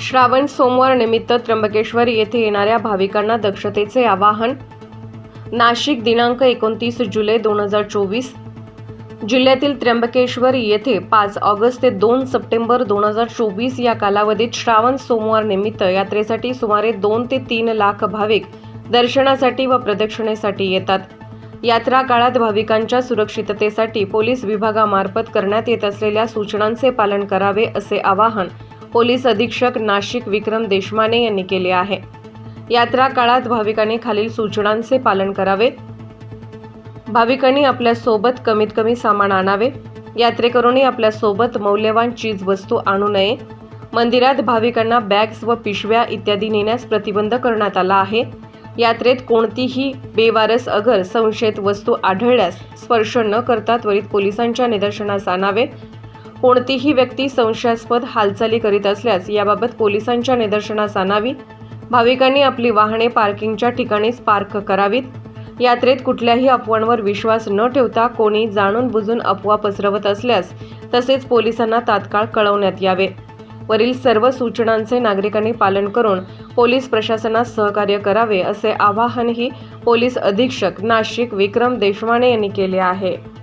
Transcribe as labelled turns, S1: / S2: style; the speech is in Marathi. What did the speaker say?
S1: श्रावण सोमवार निमित्त त्र्यंबकेश्वर येथे येणाऱ्या भाविकांना दक्षतेचे आवाहन. नाशिक दिनांक एकोणतीस जुलै दोन हजार चोवीस. जिल्ह्यातील त्र्यंबकेश्वर येथे पाच ऑगस्ट ते दोन सप्टेंबर दोन हजार चोवीस या कालावधीत श्रावण सोमवार निमित्त यात्रेसाठी सुमारे दोन ते तीन लाख भाविक दर्शनासाठी व प्रदक्षिणेसाठी येतात. यात्रा काळात भाविकांच्या सुरक्षिततेसाठी पोलीस विभागामार्फत करण्यात येत असलेल्या सूचनांचे पालन करावे असे आवाहन पोलीस अधीक्षक नाशिक विक्रम देशमाने यांनी केले आहे. यात्रा काळात भाविकांनी खालील सूचनांचे पालन करावे. भाविकांनी आपल्यासोबत कमीत कमी सामान आणावे. यात्रेकरूंनी आपल्यासोबत मौल्यवान चीज वस्तू आणू नये. मंदिरात भाविकांना बॅग्स व पिशव्या इत्यादी नेण्यास प्रतिबंध करण्यात आला आहे. यात्रेत कोणतीही बेवारस अगर संशयित वस्तू आढळल्यास स्पर्श न करता त्वरित पोलिसांच्या निदर्शनास आणावे. कोणतीही व्यक्ती संशयास्पद हालचाली करीत असल्यास याबाबत पोलिसांच्या निदर्शनास आणावी. भाविकांनी आपली वाहने पार्किंगच्या ठिकाणीच पार्क करावीत. यात्रेत कुठल्याही अफवांवर विश्वास न ठेवता कोणी जाणून बुजून अफवा पसरवत असल्यास तसेच पोलिसांना तात्काळ कळवण्यात यावे. वरील सर्व सूचनांचे नागरिकांनी पालन करून पोलीस प्रशासनास सहकार्य करावे असे आवाहनही पोलीस अधीक्षक नाशिक विक्रम देशवाणे यांनी केले आहे.